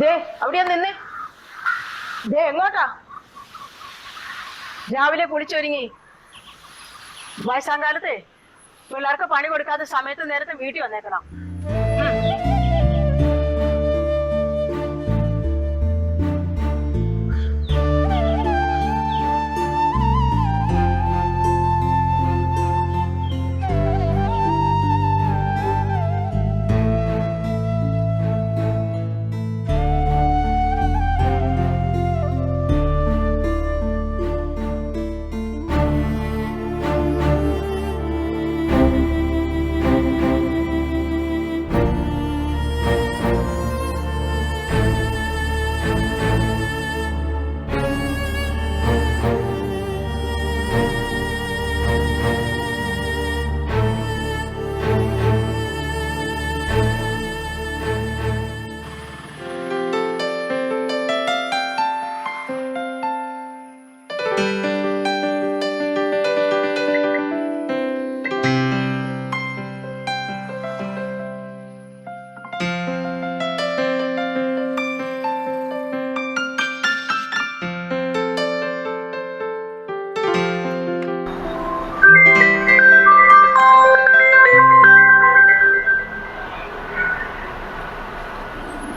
ദേ അവിടെയാ നിന്നെ. ദേ എങ്ങോട്ടാ? രാവിലെ കുളിച്ചൊരുങ്ങി. വയസ്സാം കാലത്തെ പിള്ളേർക്ക് പണി കൊടുക്കാതെ സമയത്ത് നേരത്തെ വീട്ടിൽ വന്നേക്കണം.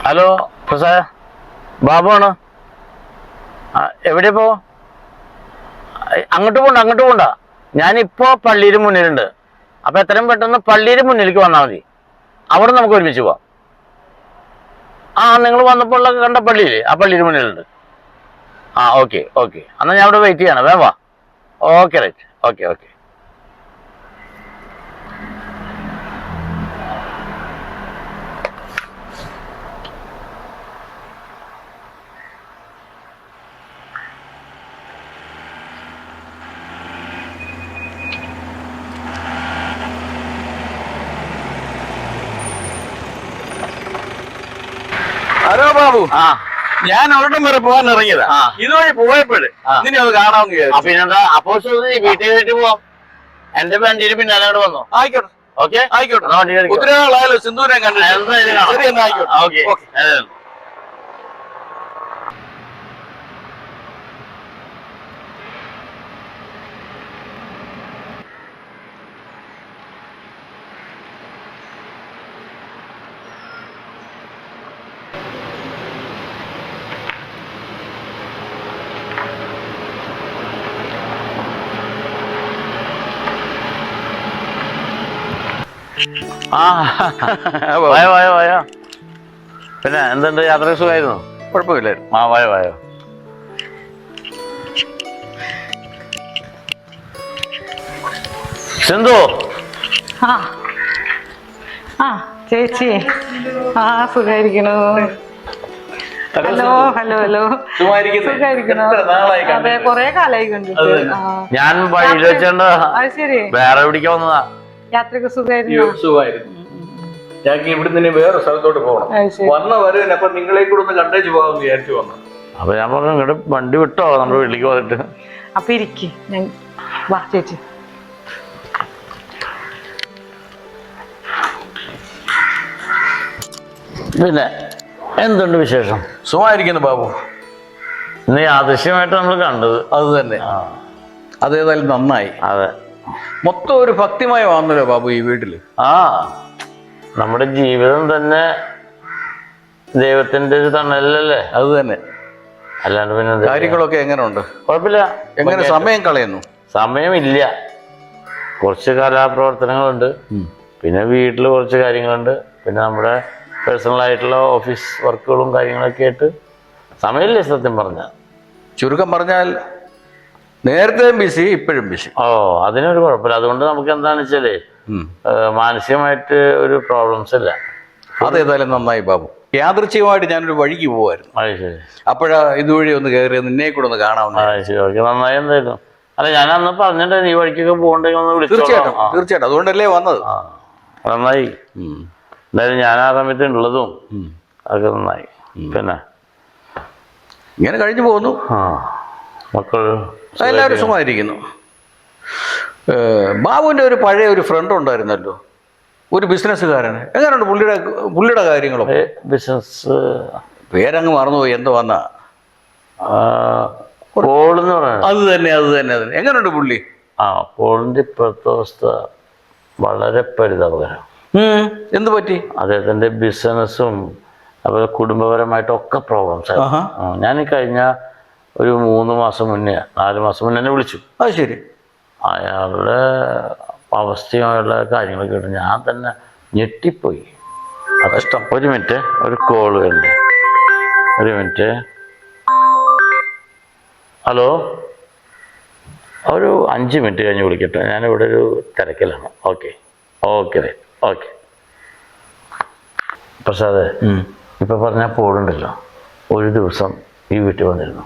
ഹലോ പ്രസാ ബാബു ആ, എവിടെ പോ അങ്ങോട്ട് പോണ്ട അങ്ങോട്ട് പോണ്ട. ഞാനിപ്പോ പള്ളിയുടെ മുന്നിലുണ്ട്. അപ്പൊ എത്രയും പെട്ടെന്ന് പള്ളിയുടെ മുന്നിലേക്ക് വന്നാൽ മതി. അവിടെ നമുക്ക് ഒരുമിച്ച് പോവാം. ആ നിങ്ങൾ വന്നപ്പോൾ കണ്ട പള്ളിയില്ലേ? ആ പള്ളിയുടെ മുന്നിലുണ്ട്. ആ ഓക്കെ ഓക്കെ. എന്നാൽ ഞാൻ അവിടെ വെയിറ്റ് ചെയ്യണം. വേവാ okay right. Okay okay. Hello Babu. ആ. ഞാൻ അവരുടെ വരെ പോകാൻ ഇറങ്ങിയതാ. ഇതുവഴി പോയപ്പോഴ്. നിന്നെ അത് കാണാമെന്ന് പിന്നെന്താ? അപ്പോ വീട്ടിൽ കയറ്റി പോവാം. എന്റെ വണ്ടിയിൽ പിന്നാലെ അങ്ങോട്ട് വന്നോ? ആയിക്കോട്ടെ. ഓക്കെ? ആയിക്കോട്ടെ. ഒത്തിരി നാളായാലോ സിന്ധുവിനെ കണ്ടിട്ട്. ആയിക്കോട്ടെ. ഓക്കെ. ആ. വായോ വായോ വായോ. പിന്നെ എന്തുണ്ട്? യാത്ര സുഖമായിരുന്നു? കുഴപ്പമില്ലായിരുന്നു. ആ വായോ വായോ. സിന്ധു. ആ. ആ ചേച്ചി. ആ സുഖായിരിക്കണു ഹലോ ഹലോ ഹലോ. സുഖായിരിക്കണു അതെ കൊറേ കാലായി കണ്ടിട്ട്. ഞാൻ വഴി വേറെ പിടിക്കാൻ വന്നതാ. യാത്രയ്ക്ക് സുഖമായിരുന്നു. ഞങ്ങൾക്ക് ഇവിടുന്ന് ഇനി വേറെ സ്ഥലത്തോട്ട് പോകണം. വന്ന വരവിന് അപ്പൊ നിങ്ങളെ കൂടെ ഒന്ന് കണ്ടേച്ച് പോകാമെന്ന് വിചാരിച്ചു വന്നു. അപ്പൊ ഞാൻ പറഞ്ഞു ഇങ്ങോട്ട് വണ്ടി വിട്ടോ നമ്മുടെ വീട്ടിലേക്ക് വന്നിട്ട് അപ്പൊ ഇരിക്കി. ഞാൻ വാ ചേച്ചി. പിന്നെ എന്തുണ്ട് വിശേഷം? സുഖമായിരിക്കുന്നു ബാബു. നീ ആദൃശ്യമായിട്ട് നമ്മൾ കണ്ടത്. അത് തന്നെ. ആ. അതേതായാലും നന്നായി. അതെ. മൊത്തം ഒരു ഭക്തിമയമാണല്ലോ ബാബു ഈ വീട്ടിൽ? ആ നമ്മുടെ ജീവിതം തന്നെ ദൈവത്തിന്റെ ഒരു തണലല്ലേ? അത് തന്നെ. അല്ലാണ്ട് പിന്നെ? കാര്യങ്ങളൊക്കെ എങ്ങനെയുണ്ട് കുഴപ്പമില്ല. എങ്ങനെ സമയം കളയുന്നു? സമയമില്ല. കുറച്ച് കലാപ്രവർത്തനങ്ങളുണ്ട്. പിന്നെ വീട്ടിൽ കുറച്ച് കാര്യങ്ങളുണ്ട്. പിന്നെ നമ്മുടെ പേഴ്സണൽ ആയിട്ടുള്ള ഓഫീസ് വർക്കുകളും കാര്യങ്ങളൊക്കെ ആയിട്ട് സമയമില്ലേ സത്യം പറഞ്ഞാൽ ചുരുക്കം പറഞ്ഞാൽ നേരത്തെയും ബിസി ഇപ്പോഴും ബിസി ഓ അതിനൊരു കുഴപ്പമില്ല. അതുകൊണ്ട് നമുക്ക് എന്താണെന്ന് വെച്ചാലേ മാനസികമായിട്ട് ഒരു പ്രോബ്ലംസ് ഇല്ല. അതേതായാലും നന്നായി ബാബു. യാദൃച്ഛികമായിട്ട് ഞാനൊരു വഴിക്ക് പോവായിരുന്നു. അപ്പോഴാ ഇതുവഴി ഒന്ന് കയറി നിന്നെ കൂടെ ഒന്ന് കാണാമെന്ന് നന്നായി എന്തായിരുന്നു അല്ല ഞാൻ അന്ന് പറഞ്ഞിട്ട് ഈ വഴിക്കൊക്കെ പോകണ്ടെങ്കിൽ ഒന്ന് തീർച്ചയായിട്ടും തീർച്ചയായിട്ടും. അതുകൊണ്ടല്ലേ വന്നത്? നന്നായി. എന്തായാലും ഞാൻ ആ സമയത്ത് ഉള്ളതും അതൊക്കെ നന്നായി. പിന്നെ? ഇങ്ങനെ കഴിഞ്ഞു പോകുന്നു. ആ മക്കൾ എല്ലാവരും സുഖമായിരിക്കുന്നു. ബാബുവിന്റെ ഒരു പഴയ ഒരു ഫ്രണ്ട് ഉണ്ടായിരുന്നല്ലോ. ഒരു ബിസിനസ്സുകാരൻ എങ്ങനെയുണ്ട് പുള്ളിയുടെ പുള്ളിയുടെ കാര്യങ്ങളൊക്കെ? ബിസിനസ് പേരങ്ങ് മറന്നുപോയി. എന്തോ വന്ന? അത് തന്നെ അത് തന്നെ അത് എങ്ങനെയുണ്ട് പുള്ളി? ആ പോളിന്റെ ഇപ്പോഴത്തെ അവസ്ഥ വളരെ പരിതാപകരം. എന്ത് പറ്റി? അദ്ദേഹത്തിന്റെ ബിസിനസ്സും അതുപോലെ കുടുംബപരമായിട്ടൊക്കെ പ്രോബ്ലംസ്. ഞാൻ കഴിഞ്ഞ ഒരു മൂന്ന് മാസം മുന്നേ നാല് മാസം മുന്നേ എന്നെ വിളിച്ചു. അത് ശരി. അയാളുടെ അവസ്ഥയുള്ള കാര്യങ്ങൾ കേട്ട്. ഞാൻ തന്നെ ഞെട്ടിപ്പോയി. ഇഷ്ടം. ഒരു മിനിറ്റ് ഒരു കോൾ വരുന്നുണ്ട് ഒരു മിനിറ്റ്. ഹലോ? ഒരു അഞ്ച് മിനിറ്റ് കഴിഞ്ഞ് വിളിക്കട്ടെ. ഞാനിവിടെ ഒരു തിരക്കിലാണ്. Okay. Okay right okay. Prasad ഇപ്പം പറഞ്ഞാൽ പോടുണ്ടല്ലോ. പോളുണ്ടല്ലോ ഒരു ദിവസം ഈ വീട്ടിൽ വന്നിരുന്നു.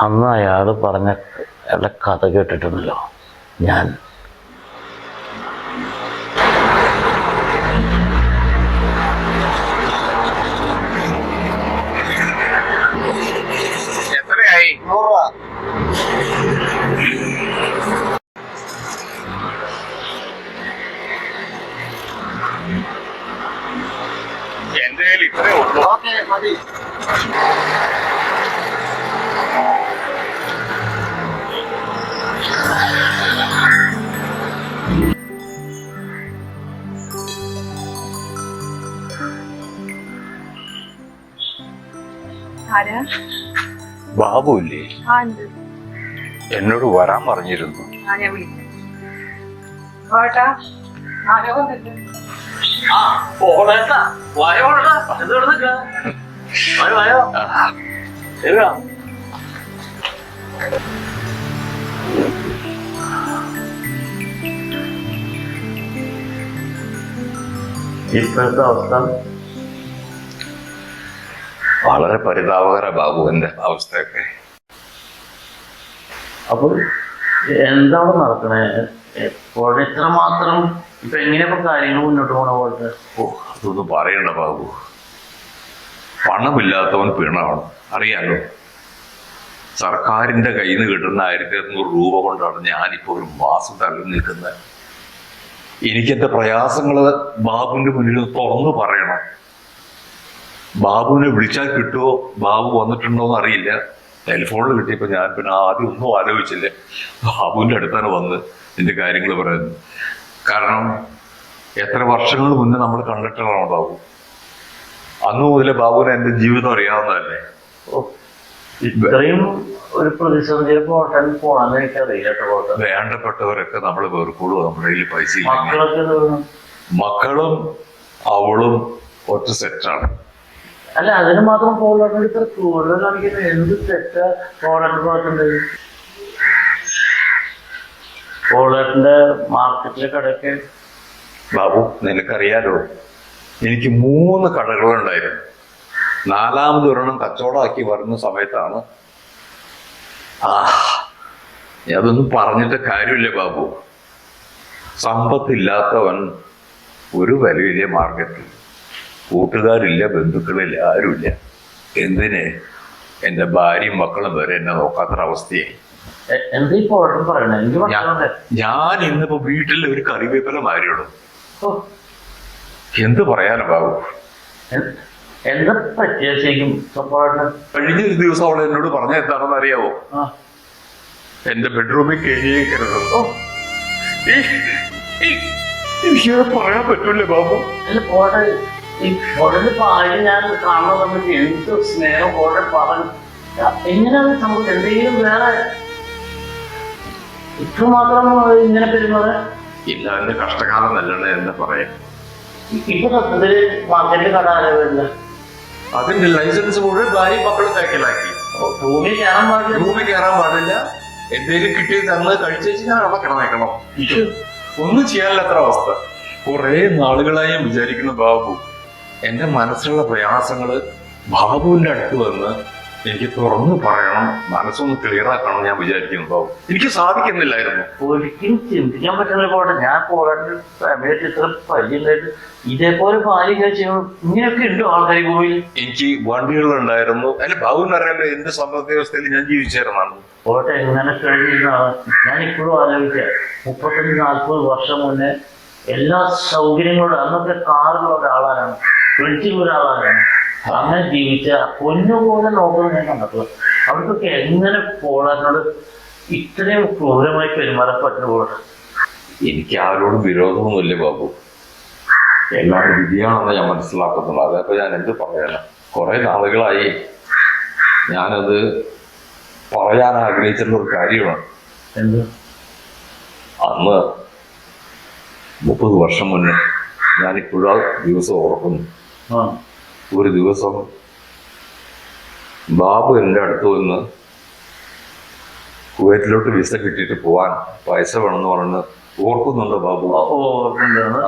അന്ന് അയാൾ പറഞ്ഞ അയാളുടെ കഥ കേട്ടിട്ടുണ്ടല്ലോ. ഞാൻ. എത്രയായി? എന്റെ കയ്യിൽ ഇത്രേ ഉള്ളൂ. ബാബു ഇല്ലേ? എന്നോട് വരാൻ പറഞ്ഞിരുന്നു. ആ ഞാൻ വിളിക്കാം. 와요. എന്ത് കിടന്നിക്ക വായോ. വായോ ശരിയാ ഇപ്പോഴത്തെ അവസ്ഥ? വളരെ പരിതാപകര ബാബു എന്റെ അവസ്ഥയൊക്കെ. അപ്പോൾ എന്താണ് നടക്കണേ? എപ്പോഴും ഇത്ര മാത്രം ഇപ്പൊ എങ്ങനെയപ്പോ കാര്യങ്ങൾ മുന്നോട്ട് പോണ പോലത്തെ ഓ അതൊന്നും പറയണ്ട ബാബു. പണമില്ലാത്തവൻ പിണമാണ് അറിയാലോ? സർക്കാരിന്റെ കയ്യിൽ നിന്ന് കിട്ടുന്ന ആയിരത്തി അറുന്നൂറ് രൂപ കൊണ്ടാണ് ഞാനിപ്പോ ഒരു മാസം തള്ളി നിൽക്കുന്നത്. എനിക്കെന്റെ പ്രയാസങ്ങൾ ബാബുവിന്റെ മുന്നിൽ തുറന്നു പറയണം. ബാബുവിനെ വിളിച്ചാൽ കിട്ടുമോ ബാബു വന്നിട്ടുണ്ടോ എന്ന് അറിയില്ല ടെലിഫോണിൽ കിട്ടിയപ്പോ ഞാൻ പിന്നെ ആദ്യം ഒന്നും ആലോചിച്ചില്ല. ബാബുവിന്റെ അടുത്താണ് വന്ന് എന്റെ കാര്യങ്ങൾ പറയുന്നത്. കാരണം എത്ര വർഷങ്ങൾ മുന്നേ നമ്മൾ കണ്ടിട്ടുള്ളതാണ് ബാബു? അന്ന് മുതലേ ബാബുവിനെ എന്റെ ജീവിതം അറിയാവുന്നതല്ലേ? തന്നെ ഇത്രയും ഒരു പ്രതിസന്ധിയിൽ പോട്ടാൻ പോണെന്ന് എനിക്കറിയില്ല വേണ്ടപ്പെട്ടവരൊക്കെ നമ്മൾ വെറുക്കുള്ളൂ നമ്മുടെ കയ്യിൽ പൈസ? മക്കളും അവളും ഒറ്റ സെറ്റാണ് അല്ല അതിന് മാത്രം പോലെ ഇത്ര കൂടുതൽ കാണിക്കുന്നത് എന്ത് തെറ്റാ ഭാഗത്തുണ്ട് പോളാട്ടിന്റെ മാർക്കറ്റിലെ കടയ്ക്ക്. ബാബു നിനക്കറിയാലോ? എനിക്ക് മൂന്ന് കടകളുണ്ടായിരുന്നു. നാലാമത് ഒരെണ്ണം കച്ചവടമാക്കി വരുന്ന സമയത്താണ്. ആ അതൊന്നും പറഞ്ഞിട്ട് കാര്യമില്ല ബാബു. സമ്പത്തില്ലാത്തവൻ ഒരു വലിയ മാർഗത്തിൽ. കൂട്ടുകാരില്ല ബന്ധുക്കളില്ല ആരുമില്ല. എന്തിന്? എന്റെ ഭാര്യയും മക്കളും വരെ എന്നെ നോക്കാത്തൊരവസ്ഥയായി ഞാൻ ഇന്നിപ്പോ വീട്ടിൽ ഒരു കറിവേപ്പില മാരിയുള്ളൂ. എന്ത് പറയാൻ ബാബു എ- എന്താ പറ്റിയ ശരിക്കും കഴിഞ്ഞ ഒരു ദിവസം അവൾ എന്നോട് പറഞ്ഞ എന്താണെന്ന് അറിയാവോ? എന്റെ ബെഡ്റൂമിൽ കയറിയേക്കരുത് എനിക്കത് പറയാൻ പറ്റൂലേ ബാബു? ഭാര്യ ഞാൻ സമയത്ത് എന്ത് സ്നേഹം പറഞ്ഞു എങ്ങനെയാണ് സംഭവിച്ചത്? എന്തെങ്കിലും വേറെ ഇത്രമാത്രം ഇങ്ങനെ പെരുമാറാൻ? ഇല്ല എന്റെ കഷ്ടകാലം നല്ലതാണ് എന്താ പറയാ. ഇപ്പൊ സത്യത്തിൽ മാർക്കറ്റിൽ കട ആരവില്ല അതിന്റെ ലൈസൻസ് മുഴുവൻ ഭാര്യ മക്കളും കൈക്കലാക്കി ഭൂമി കയറാൻ പാടില്ല. റൂമിൽ കയറാൻ പാടില്ല. എന്തെങ്കിലും കിട്ടി തന്ന് കഴിച്ചേച്ച് ഞാൻ അവിടെ കിടന്നേക്കണം. ഒന്നും ചെയ്യാനില്ലാത്ത അവസ്ഥ. കുറെ നാളുകളായി ഞാൻ വിചാരിക്കുന്നു ബാബു. എന്റെ മനസ്സിലുള്ള പ്രയാസങ്ങൾ ബാബുവിന്റെ അടുത്ത് വന്ന് എനിക്ക് തുറന്നു പറയണം. മനസ്സൊന്ന് ക്ലിയർ ആക്കണം ഞാൻ വിചാരിക്കുമ്പോ എനിക്ക് സാധിക്കുന്നില്ലായിരുന്നു. ഒരിക്കലും ചിന്തിക്കാൻ പറ്റുന്ന പോലെ ഞാൻ പോരാണ്ട് ഫാമിലിയായിട്ട് ഇത്ര പരിചയമായിട്ട് ഇതേപോലെ കഴിച്ചു ഇങ്ങനെയൊക്കെ ഉണ്ടോ ആൾക്കാർ പോയി ഭൂമിയിൽ? എനിക്ക് വണ്ടികളുണ്ടായിരുന്നു അല്ല ബാബുവിന് അറിയാലോ എന്റെ സമ്പദ് വ്യവസ്ഥയിൽ ഞാൻ ജീവിച്ചായിരുന്നാണ് പോട്ടെ എങ്ങനെ കഴിഞ്ഞിരുന്നാണ് ഞാൻ ഇപ്പോഴും ആലോചിക്കുക. മുപ്പത്തഞ്ച് നാൽപ്പത് വർഷം മുന്നേ എല്ലാ സൗകര്യങ്ങളോടും അന്നത്തെ കാറുള്ള ഒരാളാണ് ഒരാളാണ് അങ്ങനെ ജീവിച്ച പൊന്നുപോലെ നോക്കുന്നത് ഞാൻ കണ്ടപ്പോൾ അവർക്കൊക്കെ എങ്ങനെ പോളാനോട് ഇത്രയും ക്രൂരമായി പെരുമാറാൻ പറ്റുന്ന എനിക്ക് ആരോടും വിരോധമൊന്നുമില്ല ബാബു. എല്ലാവരും വിധിയാണെന്ന് ഞാൻ മനസ്സിലാക്കുന്നുള്ളൂ അതപ്പോ ഞാൻ എന്ത് പറയാനാ? കുറെ നാളുകളായി ഞാനത് പറയാൻ ആഗ്രഹിച്ചിരുന്ന ഒരു കാര്യമാണ്. എന്ത്? അന്ന് മുപ്പത് വർഷം മുന്നേ ഞാനിപ്പോഴും ഇപ്പോഴും ദിവസം ഓർക്കുന്നു. ഒരു ദിവസം ബാബു എന്റെ അടുത്ത് നിന്ന് കുവൈറ്റിലോട്ട് വിസ കിട്ടിയിട്ട് പോവാൻ പൈസ വേണമെന്ന് പറഞ്ഞ് ഓർക്കുന്നുണ്ട് ബാബു.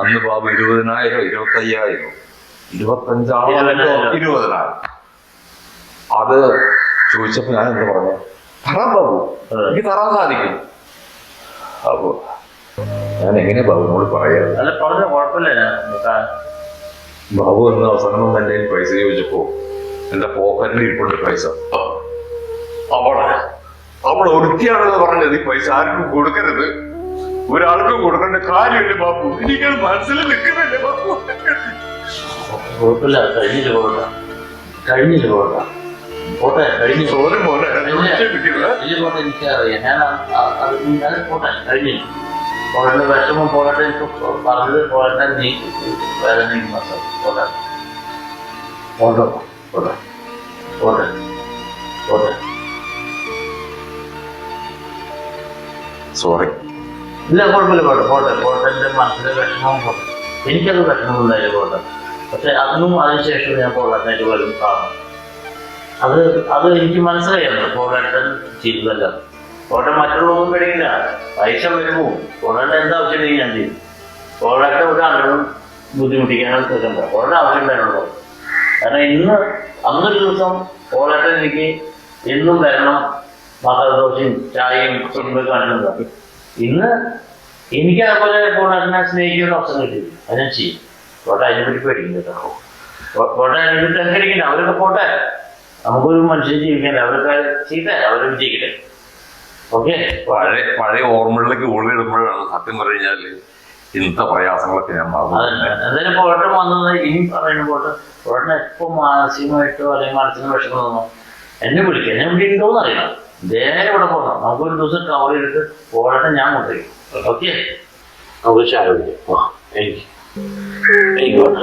അന്ന് ബാബു ഇരുപതിനായിരം ഇരുപത്തി അയ്യായിരം ഇരുപത്തഞ്ചാണോ ഇരുപതിനായിരം. അത് ചോദിച്ചപ്പോ ഞാൻ എന്താ പറഞ്ഞു? തരാം ബാബു. എനിക്ക് തരാൻ സാധിക്കും. അപ്പോ ഞാൻ എങ്ങനെ ബാബുവിനോട് പറയാ പറഞ്ഞ കുഴപ്പമില്ല. ബാബു എന്ന അവസാനം വന്ന് എന്റെ പൈസ ചോദിച്ചപ്പോ എന്റെ പോക്കറ്റിൽ ഇരിപ്പുണ്ട് പൈസ. അവളെ അവൾ ഒരുത്തിയാണെന്ന് പറഞ്ഞത് ഈ പൈസ ആർക്കും കൊടുക്കരുത്. ഒരാൾക്കും കൊടുക്കേണ്ട കാര്യമില്ല ബാബു. എനിക്കത് മനസ്സിൽ നിൽക്കുന്നില്ല ബാപ്പു കുഴപ്പമില്ല കഴിഞ്ഞില്ല പോകണ്ട. കഴിഞ്ഞില്ല പോകണ്ട. പോട്ടെ കഴിഞ്ഞു കഴിഞ്ഞു പോട്ടെ എനിക്കറിയാം. അത് ഞാൻ പോട്ടെ കഴിഞ്ഞില്ല. പോകേണ്ട വിഷമം പോകട്ടെ എനിക്ക് പറഞ്ഞത് പോകട്ടെ നീ വേറെ നീ മാസം പോട്ടെ. പോട്ടെ പോട്ടെ. പോട്ടെ. പോട്ടെ. സോറി ഇല്ല കുഴപ്പമില്ല പോട്ടെ പോട്ടെ പോട്ടെ. എന്റെ മനസ്സിലെ വിഷമവും പോട്ടെ. എനിക്കത് വിഷമമുണ്ടായില്ല പോട്ടെ. പക്ഷെ അതിനും അതിനുശേഷം ഞാൻ പോകാനായിട്ട് വരും കാണും. അത് അത് എനിക്ക് മനസ്സിലായിരുന്നു പോരാട്ടൻ ചെയ്തതല്ല. പോട്ടെ മറ്റുള്ളതൊന്നും പേടിയില്ല പൈസ വരുമോ പോരാട്ടം എന്താ ആവശ്യമുണ്ടെങ്കിൽ ഞാൻ ചെയ്യും. പോരാട്ടം ഒരു അണ്ണനും ബുദ്ധിമുട്ടിക്കാനും നിൽക്കണ്ട ഓടേണ്ട ആവശ്യം ഉണ്ടായിരുന്നുള്ളൂ. കാരണം ഇന്ന് അന്നൊരു ദിവസം ഓടാട്ടം എനിക്ക് എന്നും വരണം. മസാല ദോശയും ചായയും ചുണ്ടും കാണുന്നത് ഇന്ന് എനിക്ക് അതുപോലെ ഓടാട്ടിനെ സ്നേഹിക്കുന്ന അവസരം കിട്ടി അത് ഞാൻ ചെയ്യും. ഓട്ടം അതിനെ പറ്റി പേടിക്കും കേട്ടോ. പോ- പോട്ടെ അതിനെ പറ്റി ടെൻഷനിക്കണ്ട അവരൊക്കെ പോട്ടെ. നമുക്കൊരു മനുഷ്യൻ ജീവിക്കണ്ട അവരൊക്കെ ചെയ്തേ അവർ വിജയിക്കട്ടെ. ഓക്കെ. പഴയ പഴയ ഓർമ്മകളിലേക്ക് ഓടിയിടുമ്പോഴാണ് സത്യം പറഞ്ഞു കഴിഞ്ഞാൽ ഇന്നത്തെ പ്രയാസങ്ങളൊക്കെ ഞാൻ മറന്നു എന്തായാലും പോട്ടെ വന്നത് ഇനി പറയുന്ന പോട്ടെ. പോട്ടെ എപ്പോ മാനസികമായിട്ടോ അല്ലെങ്കിൽ മനസ്സിന് വിഷമം തോന്നോ എന്നെ വിളിക്കുക എന്നെ വിളിക്കണ്ടോന്ന് അറിയണം. നേരെ ഇവിടെ പോകണം. നമുക്കൊരു ദിവസം കവർ ചെയ്തിട്ട് പോരാട്ടം ഞാൻ കൊണ്ടുവരും ഓക്കെ? നമുക്ക് ചായ കുടിക്കാം. ആ എനിക്ക് എനിക്ക് വേണ്ട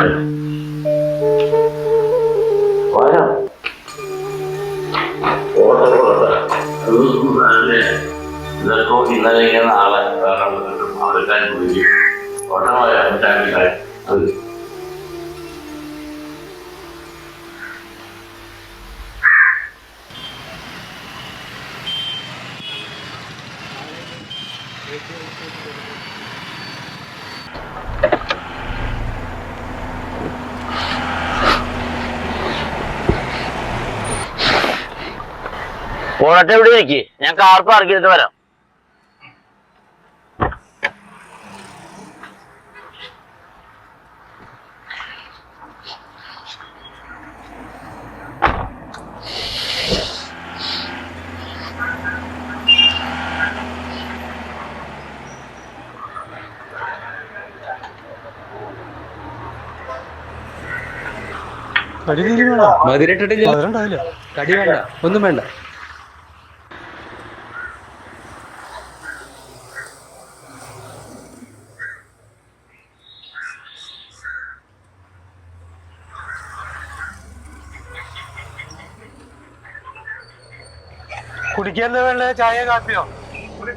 വരാം ഇന്നലെ ഇങ്ങനെ നാളെ വേറെ അവർക്കാൻ വിളിക്കും ഓട്ടമായ അത് ഓണത്തെ ഇരിക്ക്? ഞാൻ കാർ പാർക്ക് ചെയ്തിട്ട് വരാം. കടി വേണ്ട. കടി ഒന്നും വേണ്ട. കുടിക്കാൻ വേണ്ട? ചായ കാപ്പിയോ?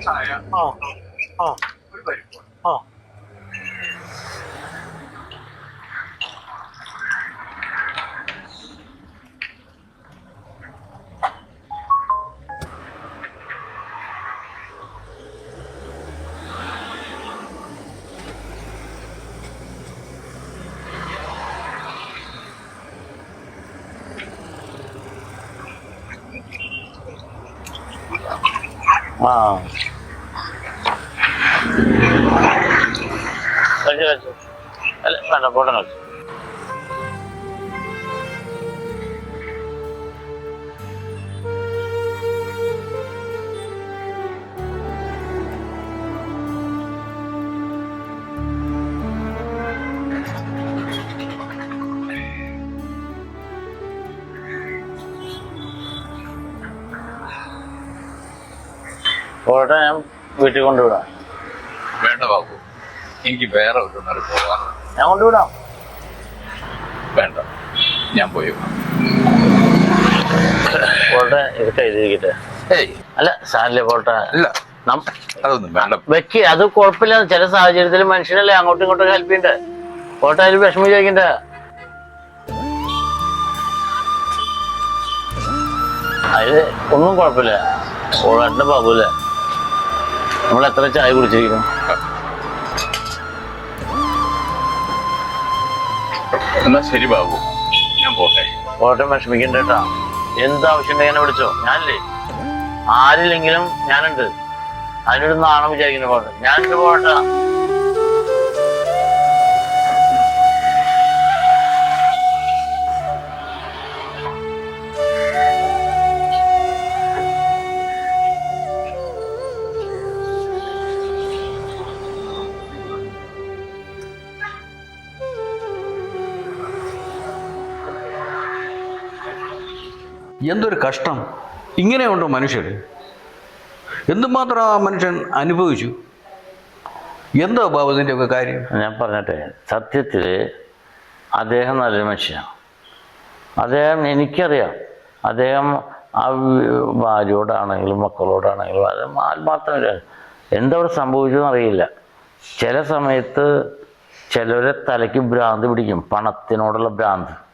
ചായ. ആ. ആ. ആ. കഴിച്ചു കഴിച്ചു അല്ല വേണ്ട പോട്ടെ കഴിച്ചു പോട്ടെ ഞാൻ വീട്ടിൽ കൊണ്ടുവിടാം. വേണ്ട ബാബു. എനിക്ക് വേറെ ഒരു നേരം പോകാം. ഞാൻ കൊണ്ടുവിടാം. വേണ്ട. ഞാൻ പോയി പോട്ടെ ഇത് കയ്യിലിരിക്കട്ടെ ഏയ്. അല്ല സാറില്ലേ പോട്ടെ അല്ല അതൊന്നും വേണ്ട. വെക്ക് അത് കുഴപ്പമില്ല. ചില സാഹചര്യത്തിൽ മനുഷ്യനല്ലേ അങ്ങോട്ടും ഇങ്ങോട്ടും ഹെൽപ്പ് ചെയ്യണ്ടേ? പോട്ടെ അതിൽ വിഷമം ചോദിക്കണ്ടേ? അതിൽ ഒന്നും കുഴപ്പമില്ല. ബാബു ബാബുല്ലേ? നമ്മൾ എത്ര ചായ കുടിച്ചിരിക്കുന്നു? എന്നാ ശരി ബാബു. ഞാൻ പോട്ടെ. പോട്ടെ വിഷമിക്കണ്ട കേട്ടാ. എന്താവശ്യം ഉണ്ടെങ്കിൽ എന്നെ വിളിച്ചോ. ഞാനില്ലേ? ആരില്ലെങ്കിലും ഞാനുണ്ട്. അതിനൊരു നാണം വിചാരിക്കുന്ന പോട്ടെ. ഞാനിട്ട് പോട്ടെ. എന്തൊരു കഷ്ടം. ഇങ്ങനെയുണ്ടോ മനുഷ്യർ? എന്തുമാത്രം ആ മനുഷ്യൻ അനുഭവിച്ചു? എന്തോ ബാബു ഇതിന്റെ ഒക്കെ കാര്യം? ഞാൻ പറഞ്ഞട്ടെ സത്യത്തിൽ അദ്ദേഹം നല്ലൊരു മനുഷ്യനാണ്. അദ്ദേഹം എനിക്കറിയാം. അദ്ദേഹം ആ ഭാര്യയോടാണെങ്കിലും മക്കളോടാണെങ്കിലും അത് ആത്മാർത്ഥമില്ല എന്തവിടെ സംഭവിച്ചതെന്ന് അറിയില്ല. ചില സമയത്ത് ചിലരെ തലയ്ക്ക് ഭ്രാന്ത് പിടിക്കും പണത്തിനോടുള്ള ഭ്രാന്ത്.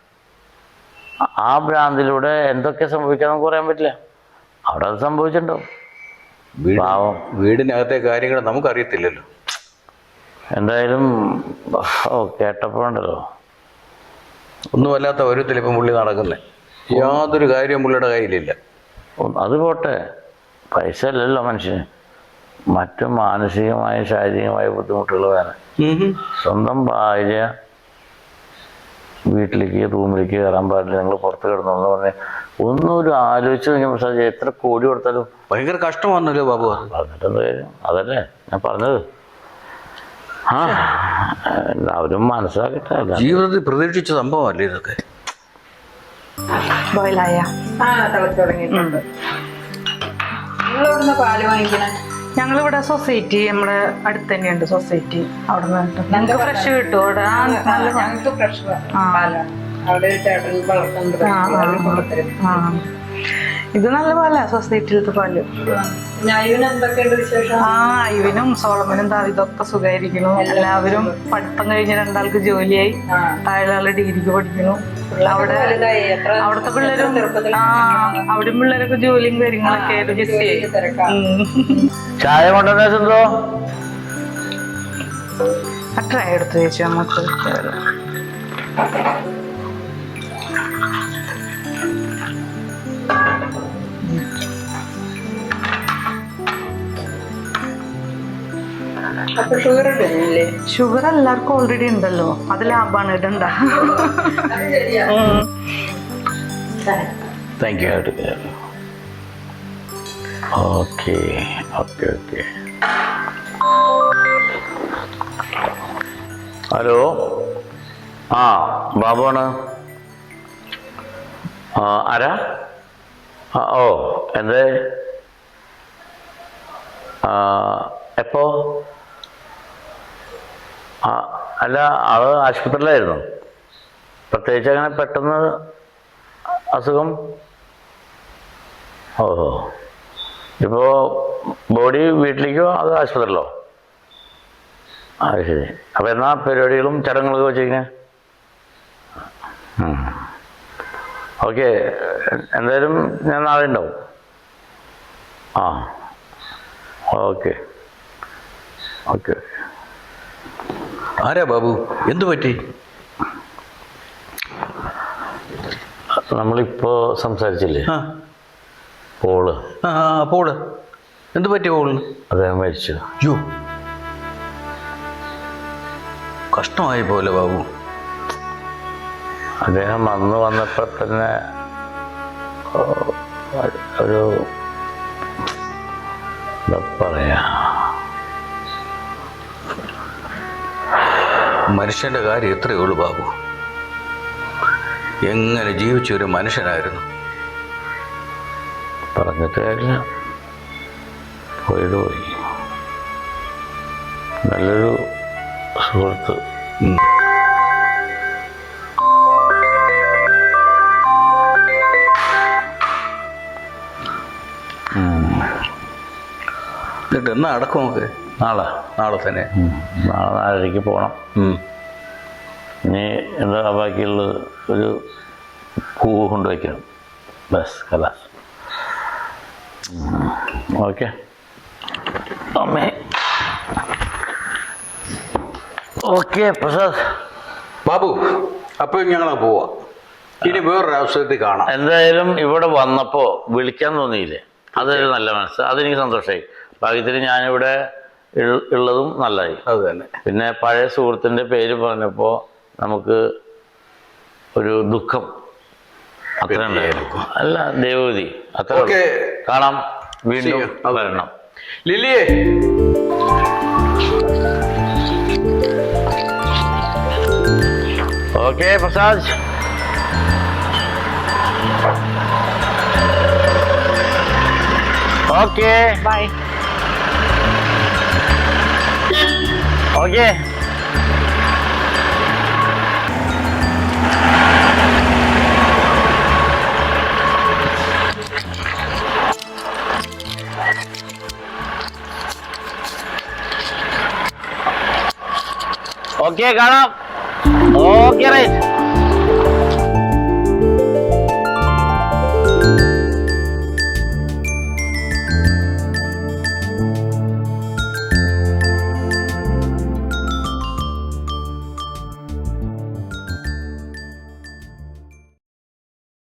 ആ- ഭ്രാന്തിലൂടെ എന്തൊക്കെ സംഭവിക്കാൻ നമുക്ക് പറയാൻ പറ്റില്ല. അവിടെ അത് പാവം. വീടിനകത്തെ കാര്യങ്ങൾ നമുക്കറിയത്തില്ലല്ലോ. എന്തായാലും ഓ കേട്ടപ്പോണ്ടല്ലോ ഒന്നുമല്ലാത്ത ഒരുത്തിൽ ഇപ്പം പുള്ളി നടക്കുന്നേ. യാതൊരു കാര്യവും പുള്ളിയുടെ കയ്യിലില്ല. അത് പോട്ടെ. പൈസ അല്ലല്ലോ മനുഷ്യന്. മറ്റു മാനസികമായ ശാരീരികമായ ബുദ്ധിമുട്ടുകൾ വേറെ. സ്വന്തം ഭാര്യ വീട്ടിലേക്ക് റൂമിലേക്ക് കയറാൻ പാടില്ല. ഞങ്ങൾ പുറത്ത് കിടന്നു. പറഞ്ഞ് ഒന്നും ഒരു ആലോചിച്ച് കഴിഞ്ഞപ്പോൾ സാർ എത്ര കോടി കൊടുത്താലും ഭയങ്കര കഷ്ടമാണല്ലോ ബാബു. പറഞ്ഞിട്ടെന്ത് കാര്യം? അതല്ലേ ഞാൻ പറഞ്ഞത്. ആ എല്ലാവരും മനസ്സിലാക്കട്ടെ. ജീവിതത്തിൽ പ്രതീക്ഷിച്ച സംഭവമല്ലേ ഇതൊക്കെ? ബോയിലായ ആ തിളച്ചു തുടങ്ങിയിട്ടുണ്ട്. നിങ്ങളവിടുന്ന് പാൽ വാങ്ങിക്കണേ? ഞങ്ങളിവിടെ സൊസൈറ്റി നമ്മുടെ അടുത്ത് തന്നെയുണ്ട് സൊസൈറ്റി. അവിടെ നിന്ന് ഞങ്ങൾക്ക് ഫ്രഷ് കിട്ടും. അവിടെ ഞങ്ങൾക്ക് ഫ്രഷ് അവിടെ ചേട്ടൻ വളർത്തുന്നുണ്ട്. ഇത് നല്ല പാലാ സൊസൈറ്റിയിലത്തെ പാൽ. ആ ഇവനും സോളമനും ഇതൊക്കെ സുഖമായിരിക്കുന്നു എല്ലാവരും പഠിത്തം കഴിഞ്ഞ രണ്ടാൾക്ക് ജോലിയായി. താഴെയുള്ള താഴെ ആൾ ഡിഗ്രിക്ക് പഠിക്കുന്നു. അവിടെ അവിടുത്തെ പിള്ളേരും ആ അവിടെ പിള്ളേരൊക്കെ ജോലിയും കാര്യങ്ങളൊക്കെ ആയിട്ട് ബിസി ആയി. ജോലിയിൽ തിരക്കാ. ഉം. ചായ കൊണ്ടുവന്നേ ട്രൈ എടുത്ത് ചേച്ചി നമുക്ക്. അപ്പൊ ഷുഗർ ഇടുന്നില്ലേ ഷുഗർ എല്ലാവർക്കും ഓൾറെഡി ഉണ്ടല്ലോ. അത് ലാഭാണ് ഇടണ്ട thank you okay okay okay hello ആ ബാബുവാണ് ആ ആരാ? ആ ഓ എന്തേ? ആ എപ്പോ? അല്ല ആൾ ആശുപത്രിയിലായിരുന്നു. പ്രത്യേകിച്ച് അങ്ങനെ പെട്ടെന്ന് അസുഖം. ഓഹോ. ഇപ്പോ ബോഡി വീട്ടിലേക്കോ അത് ആശുപത്രിയിലോ? അത് ശരി. അപ്പോൾ എന്നാ പരിപാടികളും ചടങ്ങുകളൊക്കെ വെച്ചിങ്ങനെ ഓക്കെ. എന്തായാലും ഞാൻ നാളെ ഉണ്ടാവും. ആ. ഓക്കെ. ഓക്കെ. ആരാ ബാബു? എന്തു പറ്റി? നമ്മളിപ്പോ സംസാരിച്ചില്ലേ? പോൾ. ആ പോൾ. എന്തു പറ്റി പോളിന് അദ്ദേഹം മരിച്ചു. യോ കഷ്ടമായി പോലെ ബാബു. അദ്ദേഹം അന്ന് വന്നപ്പോൾ തന്നെ ഒരു എന്താ പറയാ? മനുഷ്യന്റെ കാര്യം എത്രയേ ഉള്ളൂ ബാബു. എങ്ങനെ ജീവിച്ച ഒരു മനുഷ്യനായിരുന്നു? പറഞ്ഞിട്ട് കാര്യമില്ല. പോയിട്ട് പോയി നല്ലൊരു സുഹൃത്ത്. എന്നാ അടക്കം നമുക്ക്? നാളെ. നാളെ തന്നെ. നാളെ നാലരയ്ക്ക് പോകണം. ഇനി എന്താ ബാക്കിയുള്ളത്? ഒരു പൂവ് കൊണ്ടുവയ്ക്കണം ബസ് കഥ. ഓക്കെ. അമ്മേ. ഓക്കെ പ്രസാദ്. ബാബു അപ്പോൾ ഞങ്ങൾ പോവാ. ഇനി വേറൊരു അവസരത്തിൽ കാണാം. എന്തായാലും ഇവിടെ വന്നപ്പോൾ വിളിക്കാൻ തോന്നിയില്ലേ? അതൊരു നല്ല മനസ്സ്. അതെനിക്ക് സന്തോഷമായി ഭാഗ്യത്തിന് ഞാനിവിടെ ഉള്ളതും നല്ലതായി. അത് തന്നെ. പിന്നെ പഴയ സുഹൃത്തിന്റെ പേര് പറഞ്ഞപ്പോൾ നമുക്ക് ഒരു ദുഃഖം അത്ര ഉണ്ടായിരുന്നു. അല്ല ദേവതി അത്ര ഓക്കെ. കാണാം. വീണ്ടും വരണം. ലില്ലിയേ. Okay Prasad. Okay. Bye. Okay. Okay കാണാം. Okay right.